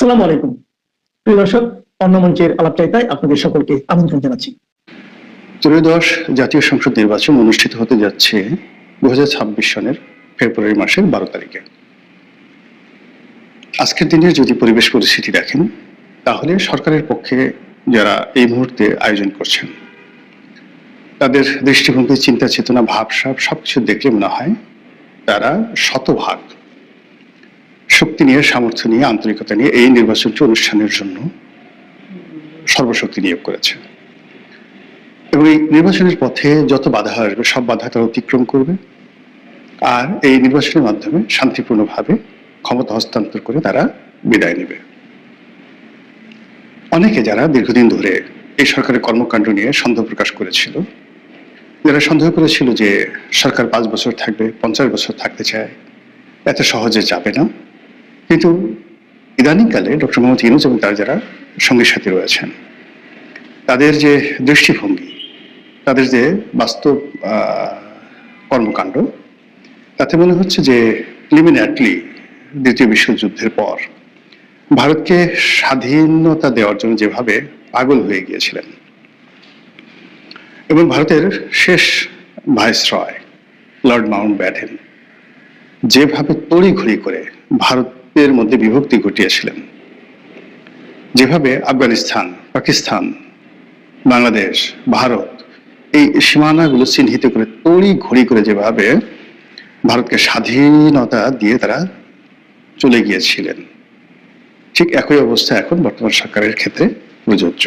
আসসালামু আলাইকুম। প্রিয় দর্শক, অন্য মঞ্চের আলাপচারিতায় আপনাদের সকলকে আমন্ত্রণ জানাচ্ছি। ত্রয়োদশ জাতীয় সংসদ নির্বাচন অনুষ্ঠিত হতে যাচ্ছে দু সনের ফেব্রুয়ারি মাসের বারো তারিখে। আজকের দিনের যদি পরিবেশ পরিস্থিতি দেখেন, তাহলে সরকারের পক্ষে যারা এই মুহূর্তে আয়োজন করছেন, তাদের দৃষ্টিভঙ্গি চিন্তা চেতনা ভাবসাব সবকিছু দেখলে মনে হয় তারা শতভাগ শক্তি নিয়ে, সামর্থ্য নিয়ে, আন্তরিকতা নিয়ে এই নির্বাচনটি অনুষ্ঠানের জন্য সর্বশক্তি নিয়োগ করেছে। এবং এই নির্বাচনের পথে যত বাধা আসবে, সব বাধা তারা অতিক্রম করবে। আর এই নির্বাচনের মাধ্যমে শান্তিপূর্ণভাবে ক্ষমতা হস্তান্তর করে তারা বিদায় নেবে। অনেকে যারা দীর্ঘদিন ধরে এই সরকারের কর্মকাণ্ড নিয়ে সন্দেহ প্রকাশ করেছিল, যারা সন্দেহ করেছিল যে সরকার পাঁচ বছর থাকবে, পঞ্চাশ বছর থাকতে চায়, এত সহজে যাবে না। কিন্তু ইদানিংকালে ডক্টর মোহাম্মদ ইউনুস এবং তার যারা সঙ্গী সাথী রয়েছেন, তাদের যে দৃষ্টিভঙ্গি, তাদের যে বাস্তব কর্মকাণ্ড, তাতে মনে হচ্ছে যে লিমিনেটলি দ্বিতীয় বিশ্বযুদ্ধের পর ভারতকে স্বাধীনতা দেওয়ার জন্য যেভাবে পাগল হয়ে গিয়েছিলেন এবং ভারতের শেষ ভাইসরয় লর্ড মাউন্ট ব্যাটেন যেভাবে তড়িঘড়ি করে ভারতের মধ্যে বিভক্তি ঘটিয়েছিলেন। যেভাবে আফগানিস্তান, পাকিস্তান, বাংলাদেশ, ভারত এই সীমানাগুলো চিহ্নিত করে তড়ি ঘড়ি করে যেভাবে ভারতকে স্বাধীনতা দিয়ে তারা চলে গিয়েছিলেন, ঠিক একই অবস্থা এখন বর্তমান সরকারের ক্ষেত্রে প্রযোজ্য।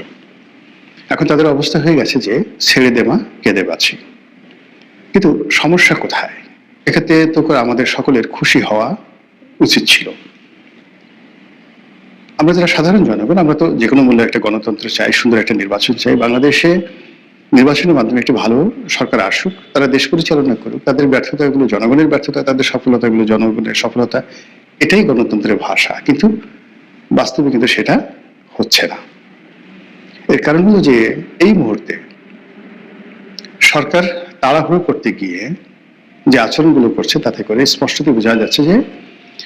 এখন তাদের অবস্থা হয়ে গেছে যে ছেড়ে দেমা কেঁদে বাঁচি। কিন্তু সমস্যা কোথায়? এক্ষেত্রে তো করে আমাদের সকলের খুশি হওয়া উচিত ছিল। আমরা যারা সাধারণ জনগণ, আমরা তো যে কোনো মূল্যে একটা গণতন্ত্র চাই, সুন্দর একটা নির্বাচন চাই। বাংলাদেশে নির্বাচনের মাধ্যমে একটি ভালো সরকার আসুক, তারা দেশ পরিচালনা করুক, তাদের ব্যর্থতাগুলো, জনগণের ব্যর্থতা, তাদের সফলতাগুলো, জনগণের সফলতা, এটাই গণতন্ত্রের ভাষা। কিন্তু বাস্তবে কিন্তু সেটা হচ্ছে না। এর কারণ হলো যে এই মুহূর্তে সরকার তাড়াহুড়ো করতে গিয়ে যে আচরণগুলো করছে, তাতে করে স্পষ্টত বোঝা যাচ্ছে যে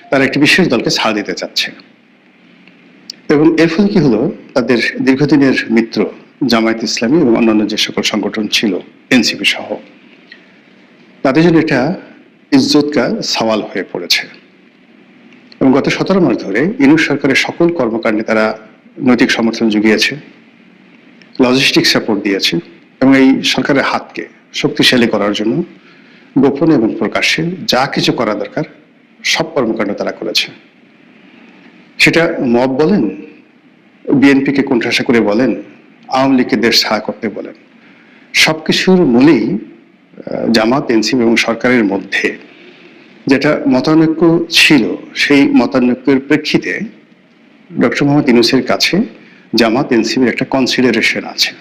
তারা একটি বিশেষ দলকে ছাড় দিতে চাচ্ছে। এবং এর ফলে কি হলো? তাদের দীর্ঘদিনের মিত্র জামায়াত ইসলামী এবং অন্যান্য যে সকল সংগঠন ছিল, এনসিপি সহ, তাদের জন্য এটা ইজ্জতকা সওয়াল হয়ে পড়েছে। এবং গত সতেরো মাস ধরে ইনুস সরকারের সকল কর্মকাণ্ডে তারা নৈতিক সমর্থন জুগিয়েছে লজিস্টিক সাপোর্ট দিয়েছে এবং এই সরকারের হাতকে শক্তিশালী করার জন্য গোপনে এবং প্রকাশ্যে যা কিছু করা দরকার সব কর্মকাণ্ড তারা করেছে। সেটা মব বলেন? বিএনপিকে কোণঠাসা করে বলেন? আওয়ামী লীগকে দেশ ছাড়া করতে বলেন? সবকিছুর মূলেই আহ, জামাত এনসিপি এবং সরকারের মধ্যে যেটা মতানৈক্য ছিল সেই মতানৈক্যের প্রেক্ষিতে ডক্টর মোহাম্মদ ইউনুসের কাছে জামাত এনসিপির একটা কনসিডারেশন আছে।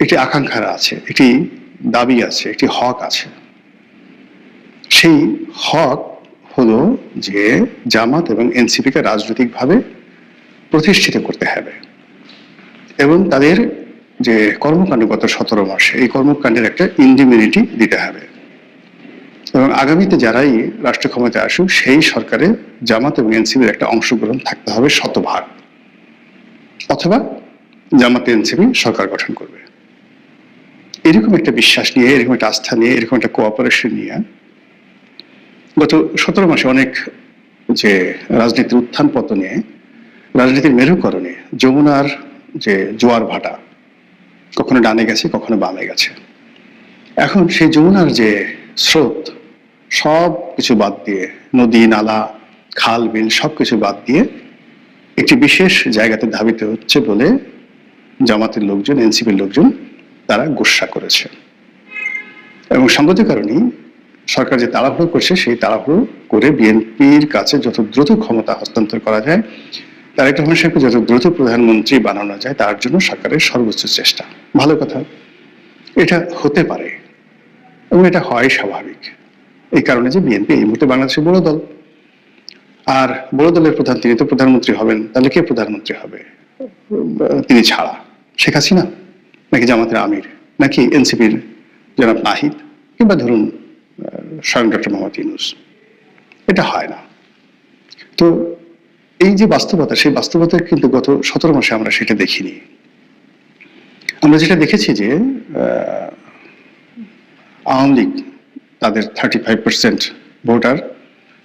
একটি আকাঙ্ক্ষা আছে একটি দাবি আছে একটি হক আছে। সেই হক হলো যে জামাত এবং এনসিপিকে রাজনৈতিকভাবে প্রতিষ্ঠিত করতে হবে। এবং তাদের যে কর্মকাণ্ড গত সতেরো মাসে, এই কর্মকাণ্ডের একটা ইন্ডিমিউনিটি দিতে হবে। এবং আগামীতে যারাই রাষ্ট্র ক্ষমতায় আসুক, সেই সরকারে জামাত এবং এনসিপির একটা অংশগ্রহণ থাকতে হবে শতভাগ। অথবা জামাত এনসিপি সরকার গঠন করবে। এরকম একটা বিশ্বাস নিয়ে, এরকম একটা আস্থা নিয়ে, এরকম একটা কোঅপারেশন নিয়ে গত সতেরো মাসে অনেক যে রাজনীতির উত্থান পতনে রাজনীতির মেরুকরণে যমুনার যে জোয়ার ভাটা, কখনো ডানে গেছে, কখনো বামে গেছে। এখন সেই যমুনার যে স্রোত, সব কিছু বাদ দিয়ে, নদী, নালা, খাল, বিল, সব কিছু বাদ দিয়ে একটি বিশেষ জায়গাতে ধাবিত হচ্ছে বলে জামাতের লোকজন, এনসিপির লোকজন, তারা গোসা করেছে। এবং সঙ্গত কারণেই সরকার যে তাড়াহুড়ো করছে, সেই তাড়াহুড়ো করে বিএনপির কাছে যত দ্রুত ক্ষমতা হস্তান্তর করা যায়, তারেক রহমান সাহেবকে যত দ্রুত প্রধানমন্ত্রী বানানো যায়, তার জন্য সরকারের সর্বোচ্চ চেষ্টা। ভালো কথা, এটা হতে পারে এবং এটা হয় স্বাভাবিক। এই কারণে যে বিএনপি এই মুহূর্তে বাংলাদেশের বড় দল। আর বড় দলের প্রধান, তিনি তো প্রধানমন্ত্রী হবেন, তাহলে কে প্রধানমন্ত্রী হবে? তিনি ছাড়া। শেখ হাসিনা? নাকি জামাতের আমির? নাকি এনসিপির জনাব নাহিদ? কিংবা ধরুন স্বয়ং ডক্টর মোহাম্মদ ইউনুস এটা হয় না। তো এই যে বাস্তবতা, সেই বাস্তবতা কিন্তু গত সতেরো মাসে আমরা সেটা দেখিনি। আমরা যেটা দেখেছি যে আওয়ামী লীগ, তাদের থার্টি ফাইভ পার্সেন্ট ভোটার,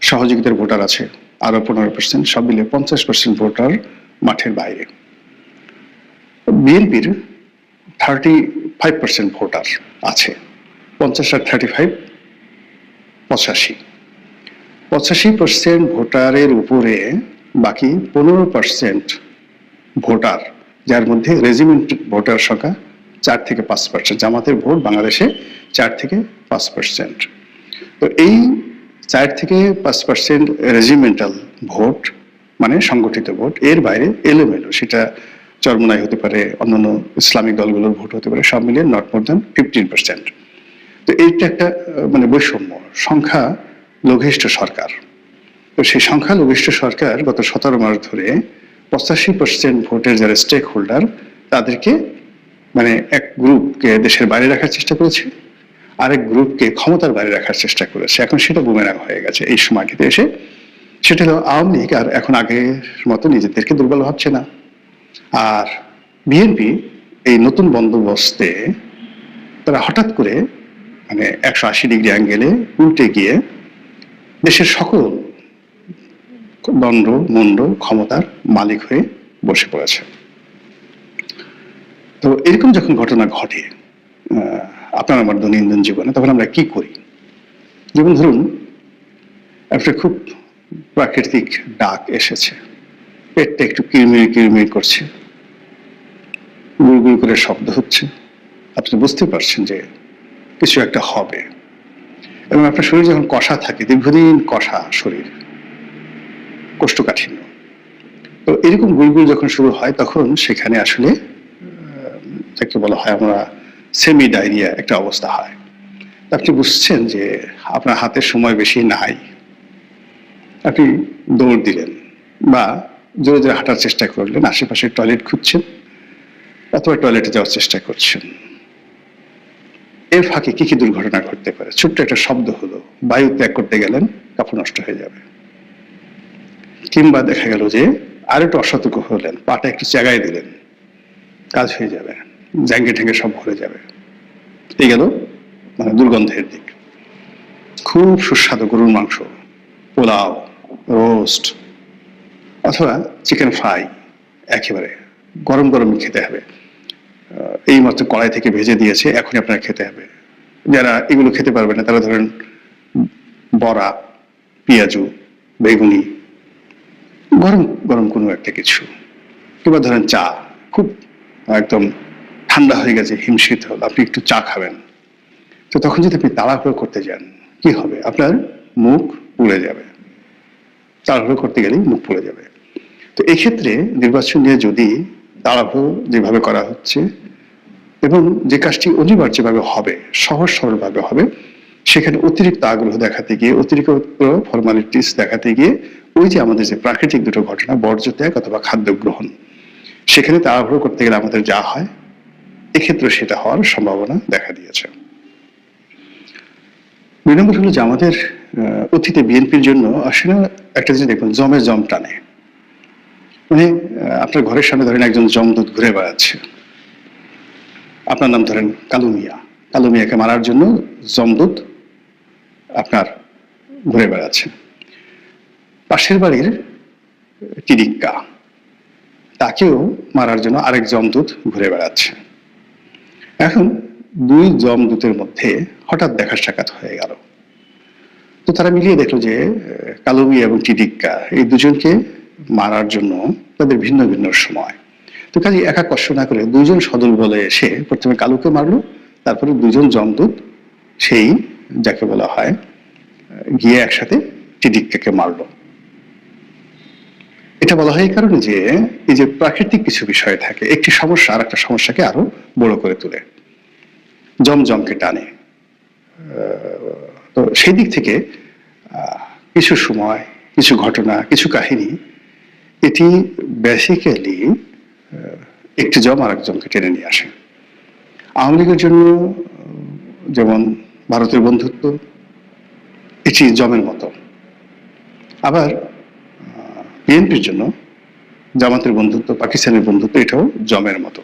সহযোগীদের ভোটার আছে আরও পনেরো পার্সেন্ট সব মিলে পঞ্চাশ পার্সেন্ট ভোটার মাঠের বাইরে। বিএনপির থার্টি ফাইভ পার্সেন্ট ভোটার আছে, পঞ্চাশ আর থার্টি ফাইভ পঁচাশি। পঁচাশি পার্সেন্ট ভোটারের উপরে বাকি পনেরো পার্সেন্ট ভোটার, যার মধ্যে রেজিমেন্ট ভোটার সংখ্যা চার থেকে পাঁচ পার্সেন্ট জামাতের ভোট বাংলাদেশে চার থেকে পাঁচ পার্সেন্ট তো এই চার থেকে পাঁচ পার্সেন্ট রেজিমেন্টাল ভোট মানে সংগঠিত ভোট, এর বাইরে এলোমেলো, সেটা চরমনাই হতে পারে, অন্যান্য ইসলামিক দলগুলোর ভোট হতে পারে, সব মিলিয়ে not more than fifteen percent তো এইটা একটা মানে বৈষম্য। সংখ্যা লঘিষ্ঠ সরকার। তো সেই সংখ্যা লঘিষ্ঠ সরকার গত সতেরো মাস ধরে পঁচাশি পার্সেন্ট ভোটের যারা স্টেক হোল্ডার তাদেরকে মানে এক গ্রুপকে দেশের বাইরে রাখার চেষ্টা করেছে, আরেক গ্রুপকে ক্ষমতার বাইরে রাখার চেষ্টা করেছে। এখন সেটা বুমেরাং হয়ে গেছে এই সময়টিতে এসে। সেটা হলো আওয়ামী লীগ আর এখন আগের মতো নিজেদেরকে দুর্বল ভাবছে না। আর বিএনপি এই নতুন বন্দোবস্তে তারা হঠাৎ করে মানে একশো আশি ডিগ্রি অ্যাঙ্গেলে উল্টে গিয়ে দেশের সকল দণ্ড মন্ড ক্ষমতার মালিক হয়ে বসে পড়েছে। তো এরকম যখন ঘটনা ঘটে আপনার আমার দৈনন্দিন জীবনে, তখন আমরা কি করি? যেমন ধরুন, একটা খুব প্রাকৃতিক ডাক এসেছে। পেটটা একটু কিরমির কিরমির করছে। গুড়গুড় করে শব্দ হচ্ছে। আপনি বুঝতে পারছেন যে কিছু একটা হবে। এবং আপনার শরীর যখন কষা থাকে, দীর্ঘদিন কষা শরীর, কোষ্ঠকাঠিন্য। তো এরকম গুড়গুড় যখন শুরু হয়, তখন সেখানে আসলে যাকে বলা হয় আমরা সেমি ডায়রিয়া একটা অবস্থা হয়। আপনি বুঝছেন যে আপনার হাতে সময় বেশি নাই। আপনি দৌড় দিলেন বা জোরে জোরে হাঁটার চেষ্টা করলেন, আশেপাশে টয়লেট খুঁজছেন অথবা টয়লেটে যাওয়ার চেষ্টা করছেন। এর ফাঁকে কি কি দুর্ঘটনা ঘটতে পারে? ছোট্ট একটা শব্দ হলো, বায়ু ত্যাগ করতে গেলেন, কাপড় নষ্ট হয়ে যাবে। কিংবা দেখা গেল যে আর একটু অসতর্ক হলেন, পাটা একটু জাগায় দিলেন, কাজ হয়ে যাবে, জ্যাঙ্গে ঠ্যাঙ্গে সব ভরে যাবে। এই গেল মানে দুর্গন্ধের দিক। খুব সুস্বাদু গরুর মাংস, পোলাও, রোস্ট, অথবা চিকেন ফ্রাই, একেবারে গরম গরম খেতে হবে। এই মাত্র কড়াই থেকে ভেজে দিয়েছে, এখনই আপনার খেতে হবে। যারা এগুলো খেতে পারবে না, তারা ধরেন বড়া, পেঁয়াজু, বেগুনি, গরম গরম কোনো একটা কিছু, কিংবা ধরেন চা, খুব একদম ঠান্ডা হয়ে গেছে, হিমশীত হল, আপনি একটু চা খাবেন। তো তখন যদি আপনি তাড়াহুড়ো করতে যান, কি হবে? আপনার মুখ পুড়ে যাবে। তাড়াহুড়ো করতে গেলেই মুখ পুড়ে যাবে। তো এক্ষেত্রে নির্বাচন নিয়ে যদি তাড়াহুড়ো যেভাবে করা হচ্ছে এবং যে কাজটি অনিবার্যভাবে হবে, সহজ সরলভাবে হবে, সেখানে অতিরিক্ত আগ্রহ দেখাতে গিয়ে, অতিরিক্ত ফর্মালিটিস দেখাতে গিয়ে ওই যে আমাদের যে প্রাকৃতিক দুটো ঘটনা, বর্জ্য ত্যাগ অথবা খাদ্য গ্রহণ, সেখানে তাড়াহুড়ো করতে গেলে আমাদের যা হয় এক্ষেত্রে সেটা হওয়ার সম্ভাবনা দেখা দিয়েছে। দুই নম্বর হলো যে আমাদের অতীতে বিএনপির জন্য আসলে একটা জিনিস দেখুন জমে জম টানে। মানে আপনার ঘরের সামনে ধরেন একজন জমদূত ঘুরে বেড়াচ্ছে। আপনার নাম ধরেন কালু মিয়া কালু মিয়াকে মারার জন্য জমদূত আপনার ঘুরে বেড়াচ্ছে। পাশের বাড়ির টিরিক্কা তাকেও মারার জন্য আরেক জমদূত ঘুরে বেড়াচ্ছে। এখন দুই জমদূতের মধ্যে হঠাৎ দেখা সাক্ষাৎ হয়ে গেল। তো তারা মিলিয়ে দেখল যে আহ, কালুমি এবং টিডিক্কা এই দুজনকে মারার জন্য তাদের ভিন্ন ভিন্ন সময়। তো কাজে একা কষ্ট না করে দুজন সদল বলে এসে প্রথমে কালুকে মারলো, তারপরে দুজন জমদূত, সেই যাকে বলা হয়, গিয়ে একসাথে টিডিক্কাকে মারলো। এটা বলা হয় এই কারণে যে, এই যে প্রাকৃতিক কিছু বিষয় থাকে, একটি সমস্যা আর একটা সমস্যাকে আরও বড় করে তোলে। জমজমকে টানে। তো সেই দিক থেকে কিছু সময়, কিছু ঘটনা, কিছু কাহিনী এটি বেসিক্যালি একটি জম আর একজনকে টেনে নিয়ে আসে। আওয়ামী লীগের জন্য যেমন ভারতের বন্ধুত্ব, এটি জমের মতো। আবার বিএনপির জন্য জামাতের বন্ধুত্ব, পাকিস্তানের বন্ধুত্ব, এটাও জমের মতো।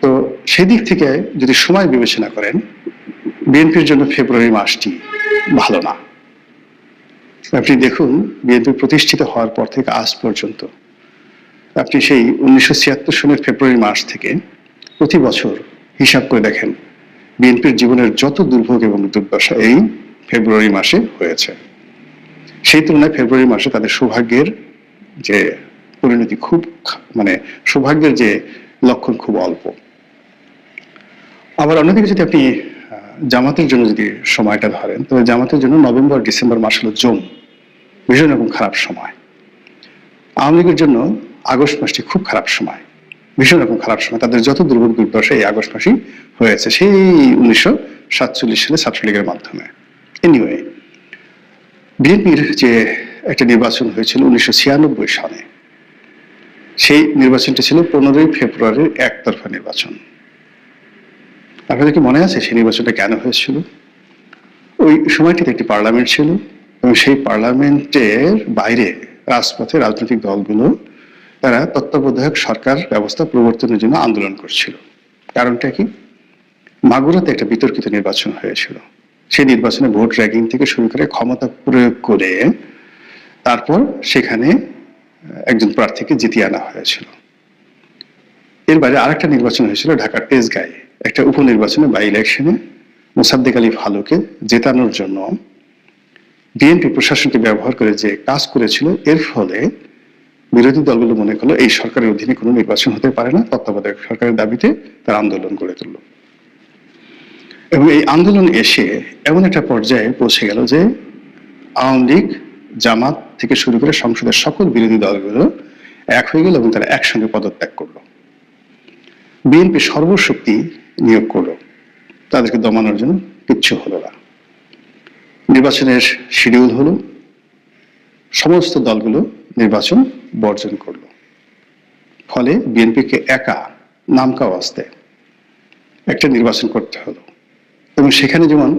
তো সেদিক থেকে যদি সময় বিবেচনা করেন, বিএনপির জন্য ফেব্রুয়ারি মাসটি ভালো না। আপনি দেখুন, বিএনপি প্রতিষ্ঠিত হওয়ার পর থেকে আজ পর্যন্ত। আপনি সেই উনিশশো ছিয়াত্তর সনের ফেব্রুয়ারি মাস থেকে প্রতি বছর হিসাব করে দেখেন, বিএনপির জীবনের যত দুর্ভোগ এবং দুর্দশা এই ফেব্রুয়ারি মাসে হয়েছে। সেই তুলনায় ফেব্রুয়ারি মাসে তাদের সৌভাগ্যের যে পরিণতি খুব মানে সৌভাগ্যের যে লক্ষণ খুব অল্প। আবার অন্যদিকে যদি আপনি জামাতের জন্য যদি সময়টা ধরেন, তবে জামাতের জন্য নভেম্বর, ডিসেম্বর মাস হলো জম। ভীষণ রকম খারাপ সময়। আওয়ামী লীগের জন্য আগস্ট মাসটি খুব খারাপ সময়, ভীষণ রকম খারাপ সময়। তাদের যত দুর্ভোগ দুর্দশা এই আগস্ট মাসেই হয়েছে, সেই উনিশশো সাতচল্লিশ সালে ছাত্রলীগের মাধ্যমে। এনিওয়ে বিএনপির যে একটা নির্বাচন হয়েছিল উনিশশো ছিয়ানব্বই সালে, সেই নির্বাচনটি ছিল পনেরোই ফেব্রুয়ারির একতরফা নির্বাচন। আপনাদের কি মনে আছে সেই নির্বাচনটা কেন হয়েছিল? ওই সময়টিতে একটি পার্লামেন্ট ছিল এবং সেই পার্লামেন্টের বাইরে রাজপথে রাজনৈতিক দলগুলো, তারা তত্ত্বাবধায়ক সরকার ব্যবস্থা প্রবর্তনের জন্য আন্দোলন করছিল। কারণটা কি? মাগুরাতে একটা বিতর্কিত নির্বাচন হয়েছিল। সেই নির্বাচনে ভোট র্যাগিং থেকে শুরু করে ক্ষমতা প্রয়োগ করে তারপর সেখানে একজন প্রার্থীকে জিতিয়ে আনা হয়েছিল। এর বাইরে আরেকটা নির্বাচন হয়েছিল ঢাকার তেজগাঁয়ে। একটা উপনির্বাচনে বা ইলেকশনে মোসাদ্দেক আলী ভালুকে জেতানোর জন্য বিএনপি প্রশাসনকে ব্যবহার করে যে কাজ করেছিল, এর ফলে বিরোধী দলগুলো মনে করল এই সরকারের অধীনে কোনো নির্বাচন হতে পারে না, তত্ত্বাবধায়ক সরকারের দাবিতে তারা আন্দোলন গড়ে তুলল। এবং এই আন্দোলন এসে এমন একটা পর্যায়ে পৌঁছে গেল যে আওয়ামী লীগ জামাত থেকে শুরু করে সংসদের সকল বিরোধী দলগুলো এক হয়ে গেল এবং তারা একসঙ্গে পদত্যাগ করল। বিএনপি সর্বশক্তি নিয়োগ করল। তাদেরকে দমানোর জন্য কিচ্ছু হলো না। নির্বাচনের শিডিউল হলো, সমস্ত দলগুলো নির্বাচন বর্জন করল। ফলে বিএনপিকে একা নামকা অবস্থায় একটা নির্বাচন করতে হলো। এবং সেখানে যেমন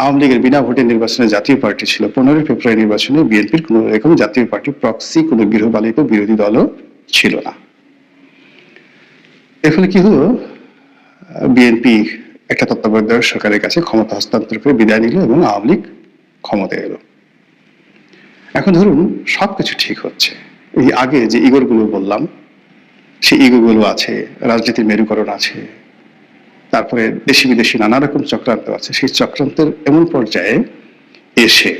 আওয়ামী লীগের বিনা ভোটে নির্বাচনে জাতীয় পার্টি ছিল, পনেরোই ফেব্রুয়ারি নির্বাচনে বিএনপির কোনো রকম জাতীয় পার্টি প্রক্সি কোনো গৃহপালিত বিরোধী দলও ছিল না। এর ফলে কি হলো? বিএনপি একটা তত্ত্বাবধায়ক সরকারের কাছে ক্ষমতা হস্তান্তর করে বিদায় নিল এবং আওয়ামী লীগ ক্ষমতায় এলো। এখন ধরুন, সবকিছু ঠিক হচ্ছে। এই আগে যে ইগোরগুলো বললাম, সেই ইগোগুলো আছে, রাজনীতির মেরুকরণ আছে, তারপরে দেশি বিদেশি নানা রকম চক্রান্ত আছে। সেই চক্রান্তের এমন পর্যায়ে এসে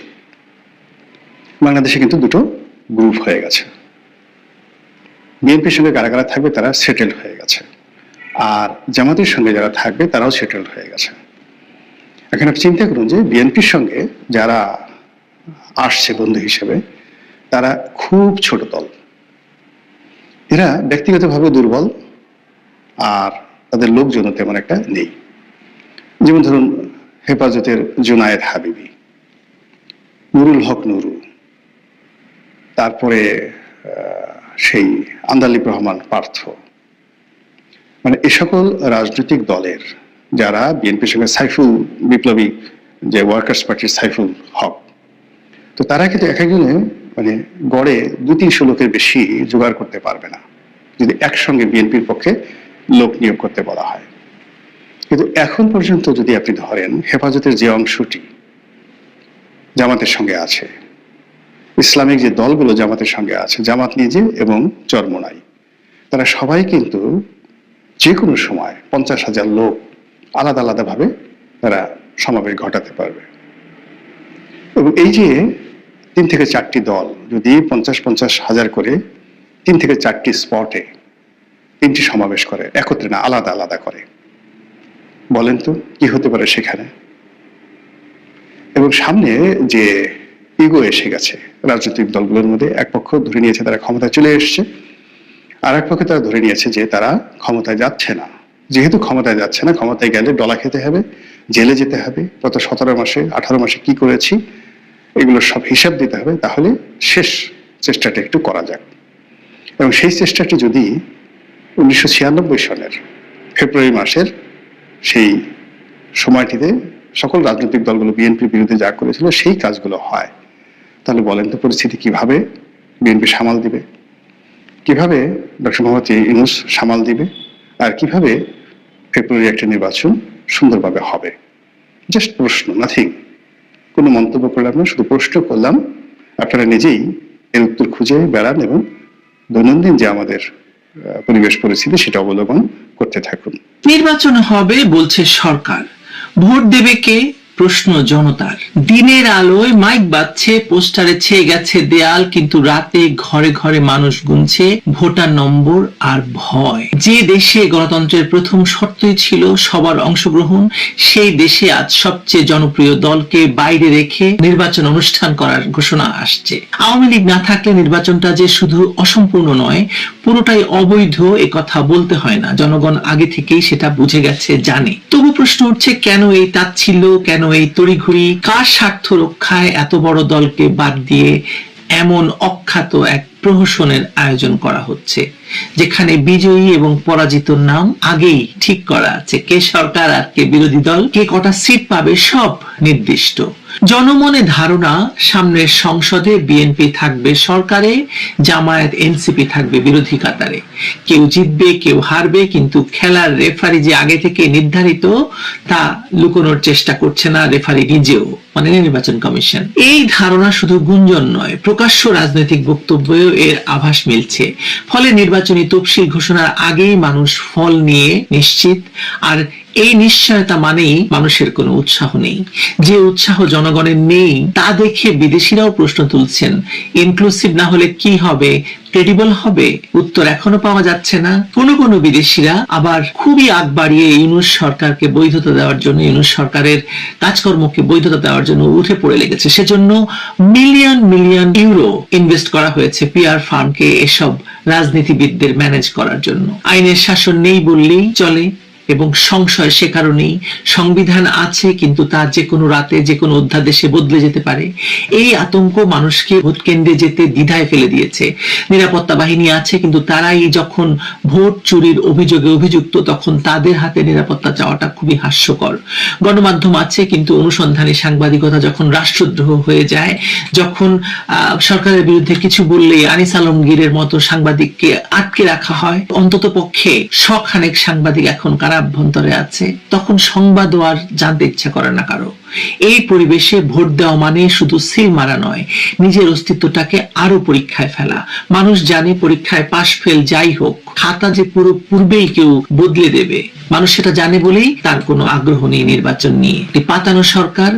বাংলাদেশে কিন্তু দুটো গ্রুপ হয়ে গেছে। বিএনপির সঙ্গে কারা কারা থাকবে, তারা সেটেল হয়ে গেছে। আর জামাতের সঙ্গে যারা থাকবে, তারাও সেটেল হয়ে গেছে। এখন আপনি চিন্তা করুন যে বিএনপির সঙ্গে যারা আসছে বন্ধু হিসেবে, তারা খুব ছোট দল। এরা ব্যক্তিগতভাবে দুর্বল আর তাদের লোকজন তেমন একটা নেই। যেমন ধরুন হেফাজতের জুনায়েদ হাবিবি, নুরুল হক নুরু, তারপরে সেই আন্দালিব রহমান পার্থ মানে এ সকল রাজনৈতিক দলের যারা বিএনপির সঙ্গে সাইফুল বিপ্লবী যে ওয়ার্কার্স পার্টির সাইফুল হক, তো তারা কিন্তু এক একজনে মানে গড়ে দু তিনশো লোকের বেশি জোগাড় করতে পারবে না, যদি একসঙ্গে বিএনপির পক্ষে লোক নিয়োগ করতে বলা হয়। কিন্তু এখন পর্যন্ত যদি আপনি ধরেন, হেফাজতের যে অংশটি জামাতের সঙ্গে আছে, ইসলামিক যে দলগুলো জামাতের সঙ্গে আছে, জামাত নিজে এবং চরমোনাই, তারা সবাই কিন্তু যে কোনো সময় পঞ্চাশ হাজার লোক আলাদা আলাদাভাবে তারা সমাবেশ ঘটাতে পারবে। এবং এই যে তিন থেকে চারটি দল, যদি পঞ্চাশ পঞ্চাশ হাজার করে তিন থেকে চারটি স্পটে তিনটি সমাবেশ করে, একত্রে না, আলাদা আলাদা করে, বলেন তো কি হতে পারে সেখানে? এবং সামনে যে ইগো এসে গেছে, রাজনৈতিক দলগুলোর মধ্যে এক পক্ষ ধরে নিয়েছে, তারা ক্ষমতায় চলে এসছে। আর এক পক্ষে তারা ধরে নিয়েছে যে তারা ক্ষমতায় যাচ্ছে না। যেহেতু ক্ষমতায় যাচ্ছে না, ক্ষমতায় গেলে ডলা খেতে হবে, জেলে যেতে হবে, গত সতেরো মাসে, আঠারো মাসে কি করেছি, এগুলো সব হিসাব দিতে হবে, তাহলে শেষ চেষ্টাটা একটু করা যাক। এবং সেই চেষ্টাটি যদি উনিশশো সনের ফেব্রুয়ারি মাসের সেই সময়টিতে সকল রাজনৈতিক দলগুলো বিএনপির বিরুদ্ধে যা করেছিল, সেই কাজগুলো হয়। তাহলে বলেন তো পরিস্থিতি কীভাবে বিএনপি সামাল দিবে? কীভাবে ডক্টর মোহাম্মদ ইউনুস সামাল দিবে আর কীভাবে ফেব্রুয়ারি একটা নির্বাচন সুন্দরভাবে হবে? জাস্ট প্রশ্ন নাথিং কোনো মন্তব্য করলাম না, শুধু প্রশ্ন করলাম। আপনারা নিজেই এর উত্তর খুঁজে বেড়ান এবং দৈনন্দিন যে আমাদের পরিবেশ পরিস্থিতি সেটা অবলম্বন করতে থাকুন। নির্বাচন হবে বলছে সরকার। ভোট দেবে কে? প্রশ্ন জনতার। দিনের আলোয় মাইক বাজছে, পোস্টারে ছেয়ে গেছে দেয়াল, কিন্তু রাতে ঘরে ঘরে মানুষ গুনছে ভোটার নম্বর আর ভয়। যে দেশে গণতন্ত্রের প্রথম শর্তই ছিল সবার অংশগ্রহণ, সেই দেশে আজ সবচেয়ে জনপ্রিয় দলকে বাইরে রেখে নির্বাচন অনুষ্ঠান করার ঘোষণা আসছে। আওয়ামী লীগ না থাকলে নির্বাচনটা যে শুধু অসম্পূর্ণ নয়, পুরোটাই অবৈধ, এ কথা বলতে হয় না। জনগণ আগে থেকেই সেটা বুঝে গেছে, জানে। তবু প্রশ্ন উঠছে, কেন এই তাচ্ছিল্য, কেন এই তড়িঘড়ি কার স্বার্থ রক্ষায় এত বড় দলকে বাদ দিয়ে এমন অখ্যাত এক প্রহসনের আয়োজন করা হচ্ছে, যেখানে বিজয়ী এবং পরাজিত নাম আগেই ঠিক করা আছে। কে সরকার আর কে বিরোধী দল, কে কটা সিট পাবে সব নির্দিষ্ট। জনমনে ধারণা সামনের সংসদে বিএনপি থাকবে সরকারে, জামায়াত এনসিপি থাকবে বিরোধী কাতারে। কেউ জিতবে, কেউ হারবে, কিন্তু খেলার রেফারি যে আগে থেকে নির্ধারিত, তা লুকোনোর চেষ্টা করছে না রেফারি নিজেও মানে নির্বাচন কমিশন। এই ধারণা শুধু গুঞ্জন নয়, প্রকাশ্য রাজনৈতিক বক্তব্যেও এর আভাস মিলছে। ফলে নির্বাচনী তফসিল ঘোষণার আগেই মানুষ ফল নিয়ে নিশ্চিত। আর এই নিশ্চয়তা মানেই মানুষের কোনো উৎসাহ নেই। যে উৎসাহ জনগণের নেই, তা দেখে বিদেশিরাও প্রশ্ন তুলছেন ইনক্লুসিভ না হলে কি হবে ক্রেডিবল হবে? উত্তর এখনও পাওয়া যাচ্ছে না। কোনো কোনো বিদেশিরা আবার খুবই আগ বাড়িয়ে ইউনুস সরকারকে বৈধতা দেওয়ার জন্য, ইউনুস সরকারের কাজকর্মকে বৈধতা দেওয়ার জন্য উঠে পড়ে লেগেছে। সেজন্য মিলিয়ন মিলিয়ন ইউরো ইনভেস্ট করা হয়েছে পিআর ফার্মকে এসব রাজনীতিবিদদের ম্যানেজ করার জন্য। আইনের শাসন নেই বললেই চলে। এবং সংশয় সে কারণেই সংবিধান আছে, কিন্তু তা যে কোনো রাতে, যে কোনো অধ্যাদেশে বদলে যেতে পারে। এই আতঙ্ক মানুষকে ভোট কেন্দ্রে যেতে দ্বিধায় ফেলে দিয়েছে। নিরাপত্তা বাহিনী আছে, কিন্তু তারাই যখন ভোট চুরির অভিযোগে অভিযুক্ত, তখন তাদের হাতে নিরাপত্তা চাওয়াটা খুবই হাস্যকর। গণমাধ্যম আছে, কিন্তু অনুসন্ধানে সাংবাদিকতা যখন রাষ্ট্রদ্রোহ হয়ে যায়, যখন সরকারের বিরুদ্ধে কিছু বললেই আনিস আলমগীরের মতো সাংবাদিককে আটকে রাখা হয় অন্তত পক্ষে শখানেক সাংবাদিক এখন কারা অভ্যন্তরে আছে, তখন সংবাদও আর জানতে ইচ্ছা করে না কারও। এই পরিবেশে ভোট দেওয়া মানে শুধু সিল মারা নয়, নিজের অস্তিত্বটাকে আরও পরীক্ষায় ফেলা। মানুষ জানে পরীক্ষায় পাশ ফেল যাই হোক, খাতা যে পুরো পূর্বেই কেউ বদলে দেবে। মানুষ সেটা জানে বলেই তার কোনো আগ্রহ নেই নির্বাচন নিয়ে। পাতানো সরকার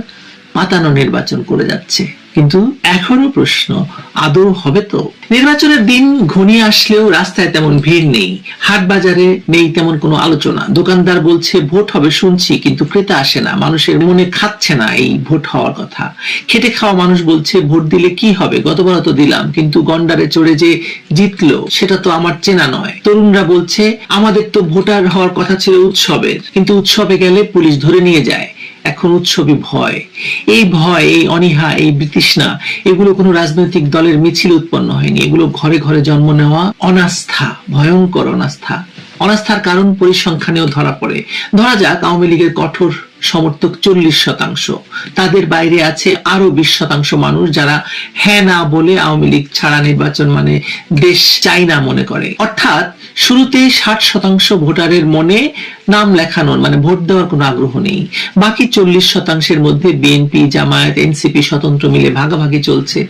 পাতানো নির্বাচন করে যাচ্ছে। কিন্তু এখনও প্রশ্ন, আদৌ হবে তো? নির্বাচনের দিন ঘনিয়ে আসলেও রাস্তায় তেমন ভিড় নেই। হাট বাজারে নেই তেমন কোনো আলোচনা। দোকানদার বলছে, ভোট হবে শুনছি, কিন্তু ক্রেতা আসে না। মানুষের মনে খাচ্ছে না এই ভোট হওয়ার কথা। খেটে খাওয়া মানুষ বলছে, ভোট দিলে কি হবে? গতবার তো দিলাম, কিন্তু গন্ডারে চড়ে যে জিতলো, সেটা তো আমার চেনা নয়। তরুণরা বলছে, আমাদের তো ভোটার হওয়ার কথা ছিল উৎসবের। কিন্তু উৎসবে গেলে পুলিশ ধরে নিয়ে যায়। এখন উৎসবে ভয়। এই ভয়, এই অনীহা, এই বিতৃষ্ণা, এগুলো কোনো রাজনৈতিক দলের মিছিল উৎপন্ন হয়নি। এগুলো ঘরে ঘরে জন্ম নেওয়া অনাস্থা, ভয়ঙ্কর অনাস্থা। অনাস্থার কারণ পরিসংখ্যানেও ধরা পড়ে। ধরা যাক, আওয়ামী লীগের কঠোর সমর্থক চল্লিশ শতাংশ। তাদের বাইরে আছে আরও বিশ শতাংশ মানুষ যারা হ্যাঁ না বলে আওয়ামী লীগ ছাড়া নির্বাচন মানে দেশ চাই না মনে করে। অর্থাৎ শুরুতে ষাট শতাংশ ভোটারের মনে নাম লেখানোর মানে ভোট দেওয়ার কোনো আগ্রহ নেই। বাকি চল্লিশ শতাংশের মধ্যে বিএনপি, জামায়াত, এনসিপি স্বতন্ত্র মিলে ভাগাভাগি চলছে।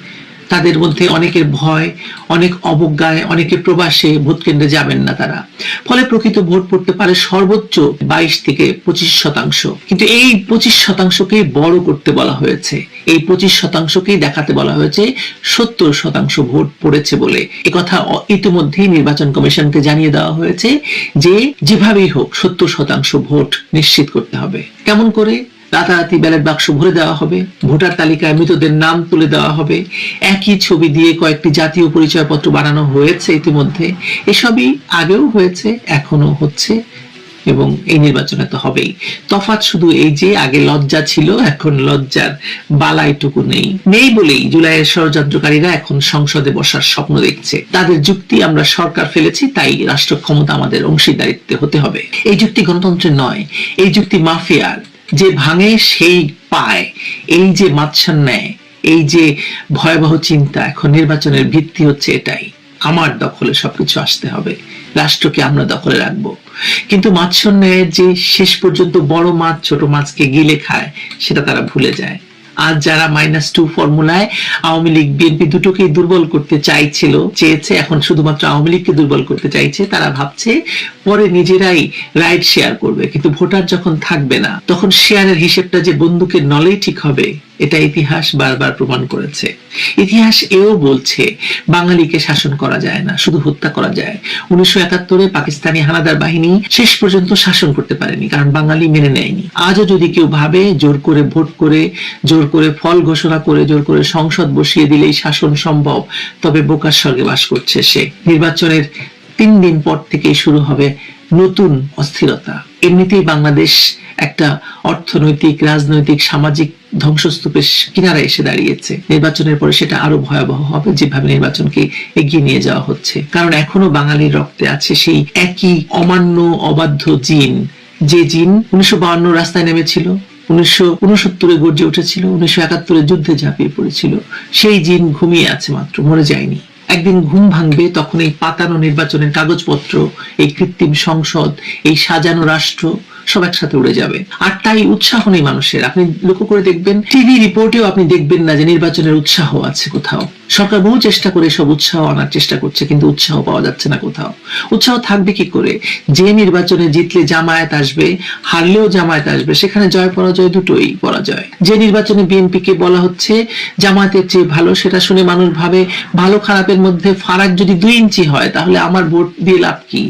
তাদের মধ্যে অনেকের ভয়, অনেক অবজ্ঞায় অনেকে প্রবাসে ভোট কেন্দ্রে যাবেন না তারা। ফলে প্রকৃত ভোট পড়তে পারে সর্বোচ্চ বাইশ থেকে পঁচিশ শতাংশ। কিন্তু এই পঁচিশ শতাংশকে বড় করতে বলা হয়েছে। এই পঁচিশ শতাংশকেই দেখাতে বলা হয়েছে সত্তর শতাংশ ভোট পড়েছে বলে। কথা ইতিমধ্যেই নির্বাচন কমিশনকে জানিয়ে দেওয়া হয়েছে যে, যেভাবেই হোক সত্তর শতাংশ ভোট নিশ্চিত করতে হবে। কেমন করে? রাতারাতি ব্যালট বাক্স ভরে দেওয়া হবে, ভোটার তালিকায় মৃতদের নাম তুলে দেওয়া হবে, একই ছবি দিয়ে কয়েকটি জাতীয় পরিচয়পত্র বানানো হয়েছে ইতিমধ্যে। এসবই আগেও হয়েছে এখনও হচ্ছে এবং এই নির্বাচনে তো হবেই। তফাৎ শুধু এই যে, আগে লজ্জা ছিল, এখন লজ্জার বালাইটুকু নেই। নেই বলেই জুলাইয়ের ষড়যন্ত্রকারীরা এখন সংসদে বসার স্বপ্ন দেখছে। তাদের যুক্তি আমরা সরকার ফেলেছি, তাই রাষ্ট্র ক্ষমতা আমাদের অংশীদারিত্বে হতে হবে। এই যুক্তি গণতন্ত্রের নয়, এই যুক্তি মাফিয়ার। যে ভাঙে সেই পায়। এই যে মাতসান নেয় এই যে ভয়াবহ চিন্তা, এখন নির্বাচনের ভিত্তি হচ্ছে এটাই। আমার দখলে সবকিছু আসতে হবে। রাষ্ট্রকে আমরা দখলে রাখব। কিন্তু মাছর ন্যায়ের যে শেষ পর্যন্ত বড় মাছ, ছোট মাছকে গিলে খায়, সেটা তারা ভুলে যায়। আজ যারা মাইনাস টু ফর্মুলায় আওয়ামী লীগ বিএনপি দুটোকেই দুর্বল করতে চাইছিল, চেয়েছে, এখন শুধুমাত্র আওয়ামী লীগকে দুর্বল করতে চাইছে, তারা ভাবছে পরে নিজেরাই রাইট শেয়ার করবে, কিন্তু ভোটার যখন থাকবে না, তখন শেয়ারের হিসেবটা যে বন্দুকের নলেই ঠিক হবে। এটা ইতিহাস বারবার প্রমাণ করেছে। ইতিহাস এও বলছে, বাঙালিকে শাসন করা যায় না, শুধু হত্যা করা যায়। উনিশশো একাত্তরে পাকিস্তানি হানাদার বাহিনী শেষ পর্যন্ত শাসন করতে পারেনি, কারণ বাঙালি মেনে নেয়নি। আজও যদি কেউ ভাবে, জোর করে ভোট করে, জোর করে ফল ঘোষণা করে, জোর করে সংসদ বসিয়ে দিলেই শাসন সম্ভব, তবে বোকার স্বর্গে বাস করছে সে। নির্বাচনের তিন দিন পর থেকেই শুরু হবে নতুন অস্থিরতা। এমনিতেই বাংলাদেশ একটা অর্থনৈতিক, রাজনৈতিক, সামাজিক ধ্বংসস্তূপের কিনারে এসে দাঁড়িয়েছে। নির্বাচনের পরে সেটা আরও ভয়াবহ হবে, যেভাবে নির্বাচনকে এগিয়ে নিয়ে যাওয়া হচ্ছে। কারণ এখনও বাঙালির রক্তে আছে সেই একই অমান্য অবাধ্য জিন। যে জিন উনিশশো রাস্তায় নেমেছিল, উনিশশো উনসত্তরে গর্জে উঠেছিল, উনিশশো একাত্তরে যুদ্ধে ঝাঁপিয়ে পড়েছিল। সেই জিন ঘুমিয়ে আছে মাত্র, মরে যায়নি। একদিন ঘুম ভাঙবে, তখন এই পাতানো নির্বাচনের কাগজপত্র, এই কৃত্রিম সংসদ, এই সাজানো রাষ্ট্র সব একসাথে উড়ে যাবে। আর তাই উৎসাহ নেই মানুষের। আপনি লক্ষ্য করে দেখবেন টিভি রিপোর্টেও আপনি দেখবেন না যে নির্বাচনের উৎসাহ আছে কোথাও। সরকার বহু চেষ্টা করে সব উৎসাহ আনার চেষ্টা করছে, কিন্তু উৎসাহ পাওয়া যাচ্ছে না কোথাও। উৎসাহ থাকবে কি করে? যে নির্বাচনে জিতলে জামায়াত আসবে, হারলেও জামায়াত আসবে, সেখানে জয় পরাজয় দুটোই পরাজয়। যে নির্বাচনে বিএনপি কে বলা হচ্ছে জামায়াতের চেয়ে ভালো, সেটা শুনে মানুষ ভাবে ভালো খারাপের মধ্যে ফারাক যদি দুই ইঞ্চি হয়, তাহলে আমার ভোট দিয়ে লাভ কি?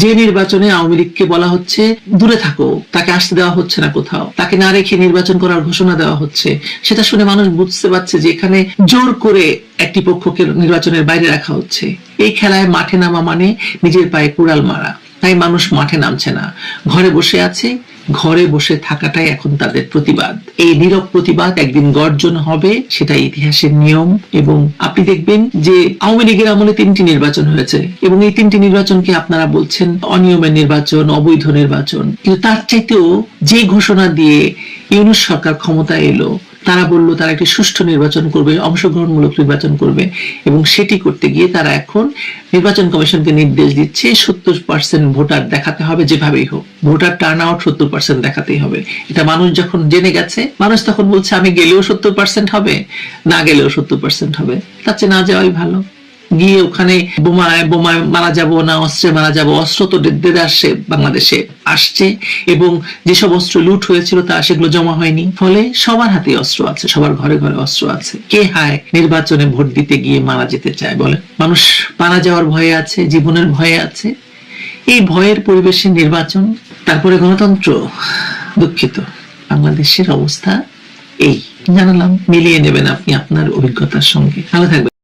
যে নির্বাচনে আওয়ামী লীগকে বলা হচ্ছে দূরে থাকো, তাকে আসতে দেওয়া হচ্ছে না কোথাও, তাকে না রেখে নির্বাচন করার ঘোষণা দেওয়া হচ্ছে, সেটা শুনে মানুষ বুঝতে পারছে যে এখানে জোর করে একটি পক্ষকে নির্বাচনের বাইরে রাখা হচ্ছে। এই খেলায় মাঠে নামা মানে নিজের পায়ে কুড়াল মারা। তাই মানুষ মাঠে নামছে না। ঘরে বসে আছে, ঘরে বসে থাকাটাই এখন তাদের প্রতিবাদ। এই নীরব প্রতিবাদ একদিন গর্জন হবে, সেটা ইতিহাসের নিয়ম। এবং আপনি দেখবেন যে আওয়ামী লীগের আমলে তিনটি নির্বাচন হয়েছে। এবং এই তিনটি নির্বাচনকে আপনারা বলছেন অনিয়মের নির্বাচন, অবৈধ নির্বাচন। কিন্তু তার চাইতেও যে ঘোষণা দিয়ে ইউনুস সরকার ক্ষমতায় এলো তারা বলল, তারা একটি সুষ্ঠু নির্বাচন করবে, অংশগ্রহণমূলক নির্বাচন করবে এবং সেটি করতে গিয়ে তারা এখন নির্বাচন কমিশনকে নির্দেশ দিচ্ছে, সত্তর পার্সেন্ট ভোটার দেখাতে হবে যেভাবেই হোক। ভোটার টার্ন আউট সত্তর পার্সেন্ট দেখাতেই হবে। এটা মানুষ যখন জেনে গেছে, মানুষ তখন বলছে, আমি গেলেও সত্তর পার্সেন্ট হবে, না গেলেও সত্তর পার্সেন্ট হবে। তার চেয়ে না যাওয়াই ভালো। গিয়ে ওখানে বোমায় বোমায় মারা যাব না, অস্ত্রে মারা যাব, অস্ত্র তো দেড় আসছে, বাংলাদেশে আসছে এবং যেসব অস্ত্র লুট হয়েছিল তা সেগুলো জমা হয়নি। ফলে সবার হাতে অস্ত্র আছে, সবার ঘরে ঘরে অস্ত্র আছে। কে হায় নির্বাচনে ভোট দিতে গিয়ে মারা যেতে চায় বলে মানুষ মারা যাওয়ার ভয়ে আছে, জীবনের ভয়ে আছে। এই ভয়ের পরিবেশে নির্বাচন, তারপরে গণতন্ত্র, দুঃখিত। বাংলাদেশের অবস্থা এই। জানালাম, মিলিয়ে নেবেন আপনি আপনার অভিজ্ঞতার সঙ্গে। ভালো থাকবেন।